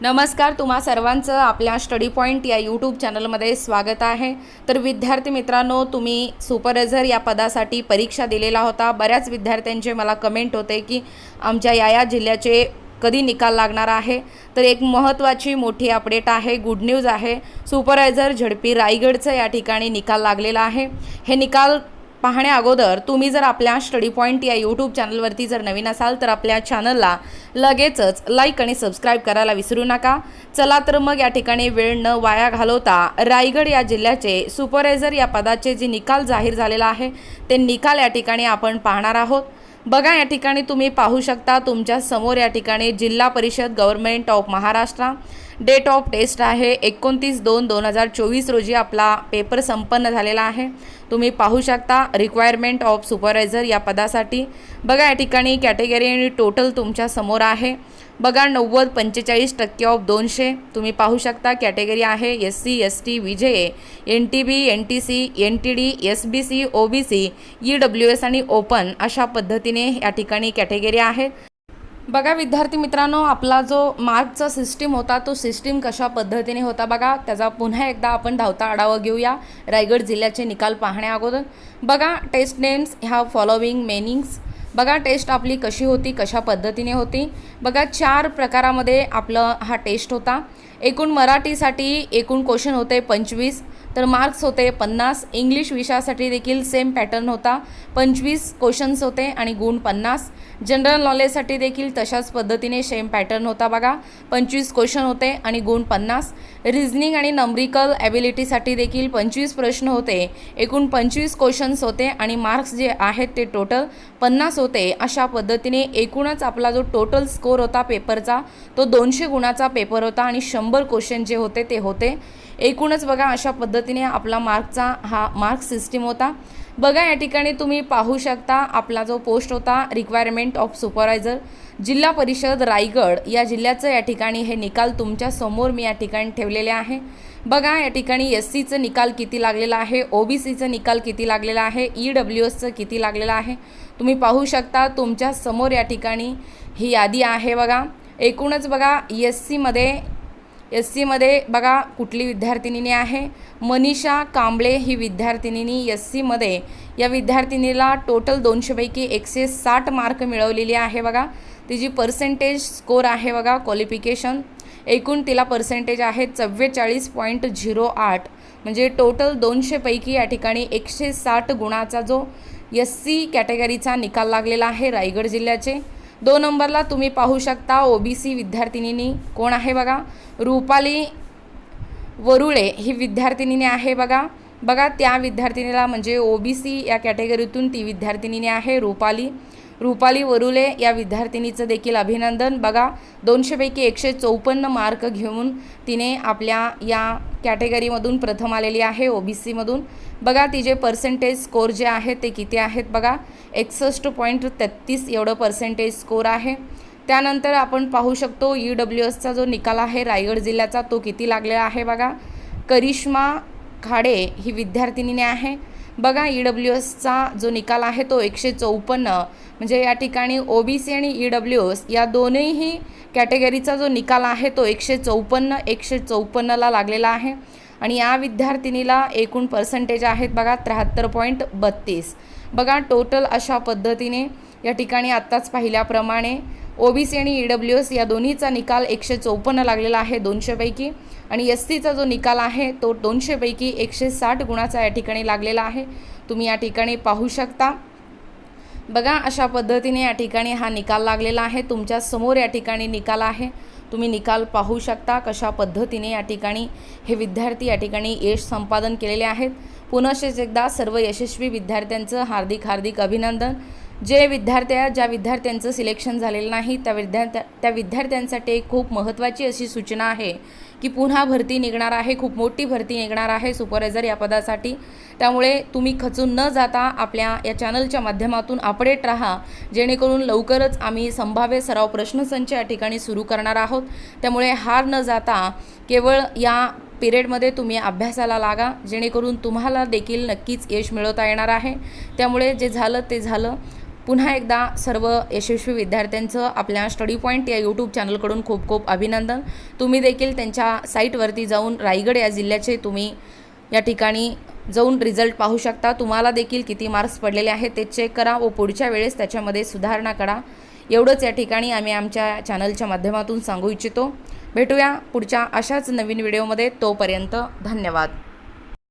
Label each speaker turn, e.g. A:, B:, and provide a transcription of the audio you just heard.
A: नमस्कार तुम्हा सर्वांचं आपल्या स्टडी पॉईंट या यूट्यूब चॅनलमध्ये स्वागत आहे. तर विद्यार्थी मित्रांनो तुम्ही सुपरवायझर या पदासाठी परीक्षा दिलेला होता. बऱ्याच विद्यार्थ्यांचे मला कमेंट होते की आमच्या या या जिल्ह्याचे कधी निकाल लागणार आहे. तर एक महत्त्वाची मोठी अपडेट आहे गुड न्यूज आहे. सुपरवायझर झडपी रायगडचं या ठिकाणी निकाल लागलेला आहे. हे निकाल पाहण्या अगोदर तुम्ही जर आपल्या स्टडी पॉईंट या यूट्यूब चॅनलवरती जर नवीन असाल तर आपल्या चॅनलला लगेचच लाईक आणि सबस्क्राईब करायला विसरू नका. चला तर मग या ठिकाणी वेळ न वाया घालवता रायगड या जिल्ह्याचे सुपरवायझर या पदाचे जे निकाल जाहीर झालेला आहे ते निकाल या ठिकाणी आपण पाहणार आहोत. बघा या ठिकाणी तुम्ही पाहू शकता तुमच्यासमोर या ठिकाणी जिल्हा परिषद government of Maharashtra date of test आहे. एकोणतीस दोन दोन हजार चोवीस रोजी आपला पेपर संपन्न झालेला आहे. तुम्ही पाहू शकता रिक्वायरमेंट ऑफ सुपरवायझर या पदासाठी. बघा या ठिकाणी कॅटेगरी आणि टोटल तुमच्यासमोर आहे. बघा नव्वद पंचेचाळीस टक्के ऑफ दोनशे. तुम्ही पाहू शकता कॅटेगरी आहे S C S T V J N T B N T C N T D S B C O B C E W S आणि ओपन अशा पद्धतीने या ठिकाणी कॅटेगरी आहेत बघा विद्यार्थी मित्रांनो आपला जो मार्कचा सिस्टीम होता तो सिस्टीम कशा पद्धतीने होता बघा. त्याचा पुन्हा एकदा आपण धावता आढावा घेऊया रायगड जिल्ह्याचे निकाल पाहण्या अगोदर. बघा टेस्ट नेम्स ह्या फॉलोविंग मेनिंग्स बघा टेस्ट आपली कशी होती कशा पद्धतीने होती. बघा चार प्रकारामध्ये आपलं हा टेस्ट होता. एकूण मराठीसाठी एकूण क्वेश्चन होते पंचवीस. तर मार्क्स होते पन्नास. इंग्लिश विषयासाठी देखील सेम पॅटर्न होता. पंचवीस क्वेश्चन्स होते आणि गुण पन्नास. जनरल नॉलेजसाठी देखील तशाच पद्धतीने सेम पॅटर्न होता बघा. पंचवीस क्वेश्चन होते आणि गुण पन्नास. रिझनिंग आणि नंबरिकल ॲबिलिटीसाठी देखील पंचवीस प्रश्न होते. एकूण पंचवीस क्वेश्चन्स होते आणि मार्क्स जे आहेत ते टोटल पन्नास होते. अशा पद्धतीने एकूणच आपला जो टोटल स्कोर होता पेपरचा तो दोनशे गुणाचा पेपर होता आणि शंभर क्वेश्चन जे होते ते होते. एकूणच बघा अशा पद्धती पद्धतीने आपला मार्कचा हा मार्क सिस्टीम होता. बघा या ठिकाणी तुम्ही पाहू शकता आपला जो पोस्ट होता रिक्वायरमेंट ऑफ सुपरवायझर जिल्हा परिषद रायगड या जिल्ह्याचं या ठिकाणी हे निकाल तुमच्यासमोर मी या ठिकाणी ठेवलेले आहे. बघा या ठिकाणी एस सीचं निकाल किती लागलेला आहे ओ बी सीचं निकाल किती लागलेला आहे ई डब्ल्यू एसचं किती लागलेलं आहे. तुम्ही पाहू शकता तुमच्यासमोर या ठिकाणी ही यादी आहे बघा. एकूणच बघा एस सीमध्ये एस सीमध्ये बघा कुठली विद्यार्थिनीने आहे. मनीषा कांबळे ही विद्यार्थिनीनी एस सीमध्ये या विद्यार्थिनीला टोटल दोनशेपैकी एकशे साठ मार्क मिळवलेली आहे बघा. तिची पर्सेंटेज स्कोर आहे बघा क्वालिफिकेशन एकूण तिला पर्सेंटेज आहे चव्वेचाळीस पॉईंट झिरो आठ. म्हणजे टोटल दोनशेपैकी या ठिकाणी एकशे साठ गुणाचा जो एस सी कॅटेगरीचा निकाल लागलेला आहे रायगड जिल्ह्याचे. दोन नंबरला तुम्ही पाहू शकता ओ बी सी विद्यार्थिनीनी. कोण आहे बघा? रुपाली वरुळे ही विद्यार्थिनीने आहे बघा. बघा त्या विद्यार्थिनीला म्हणजे ओ बी सी या कॅटेगरीतून ती विद्यार्थिनीने आहे रुपाली. रुपाली वरुले या विद्यार्थिनीचं देखील अभिनंदन. बघा दोनशेपैकी एकशे चौपन्न मार्क घेऊन तिने आपल्या या कॅटेगरीमधून प्रथम आलेली आहे ओ बी सीमधून बघा तिचे पर्सेंटेज स्कोर जे आहेत ते किती आहेत बघा. एकसष्ट पॉईंट तेहतीस एवढं पर्सेंटेज स्कोर आहे. त्यानंतर आपण पाहू शकतो ई डब्ल्यू एसचा जो निकाल आहे रायगड जिल्ह्याचा तो किती लागलेला आहे बघा. करिश्मा खाडे ही विद्यार्थिनीने आहे. बघा ई डब्ल्यू एसचा जो निकाल आहे तो एकशे चौपन्न. म्हणजे या ठिकाणी ओ बी सी आणि ई डब्ल्यू एस या दोन्हीही कॅटेगरीचा जो निकाल आहे तो एकशे चौपन्न एकशे चौपन्नला लागलेला आहे. आणि या विद्यार्थिनीला एकूण पर्सेंटेज आहेत बघा त्र्याहत्तर पॉईंट बत्तीस. बघा टोटल अशा पद्धतीने या ठिकाणी आत्ताच पाहिल्याप्रमाणे ओ बी सी आणि ई डब्ल्यू एस या दोन्हीचा निकाल एकशे चौपन्न लागलेला आहे दोनशेपैकी आणि एस सीचा जो निकाल आहे तो दोनशेपैकी एकशे साठ गुणाचा या ठिकाणी लागलेला आहे. तुम्ही या ठिकाणी पाहू शकता. बघा अशा पद्धतीने या ठिकाणी हा निकाल लागलेला आहे. तुमच्यासमोर या ठिकाणी निकाल आहे. तुम्ही निकाल पाहू शकता कशा पद्धतीने या ठिकाणी हे विद्यार्थी या ठिकाणी यश संपादन केलेले आहेत. पुनशेच एकदा सर्व यशस्वी विद्यार्थ्यांचं हार्दिक हार्दिक अभिनंदन. जे विद्यार्थ्या ज्या विद्यार्थ्यांचं सिलेक्शन झालेलं नाही त्या विद्यार्थ्या त्या विद्यार्थ्यांसाठी एक खूप महत्त्वाची अशी सूचना आहे की पुन्हा भरती निघणार आहे खूप मोठी भरती निघणार आहे सुपरवायझर या पदासाठी. त्यामुळे तुम्ही खचून न जाता आपल्या या चॅनलच्या माध्यमातून अपडेट राहा जेणेकरून लवकरच आम्ही संभाव्य सराव प्रश्नसंच या ठिकाणी सुरू करणार आहोत. त्यामुळे हार न जाता केवळ या पिरियडमध्ये तुम्ही अभ्यासाला लागा जेणेकरून तुम्हाला देखील नक्कीच यश मिळवता येणार आहे. त्यामुळे जे झालं ते झालं. पुन्हा एकदा सर्व यशस्वी विद्यार्थ्यांचं आपल्या स्टडी पॉईंट या यूट्यूब चॅनलकडून खूप खूप अभिनंदन. तुम्ही देखील त्यांच्या साईटवरती जाऊन रायगड या जिल्ह्याचे तुम्ही या ठिकाणी जाऊन रिझल्ट पाहू शकता. तुम्हाला देखील किती मार्क्स पडलेले आहेत ते चेक करा व पुढच्या वेळेस त्याच्यामध्ये सुधारणा करा. एवढंच या ठिकाणी आम्ही आमच्या चॅनलच्या माध्यमातून सांगू इच्छितो. भेटूया पुढच्या अशाच नवीन व्हिडिओमध्ये तोपर्यंत धन्यवाद.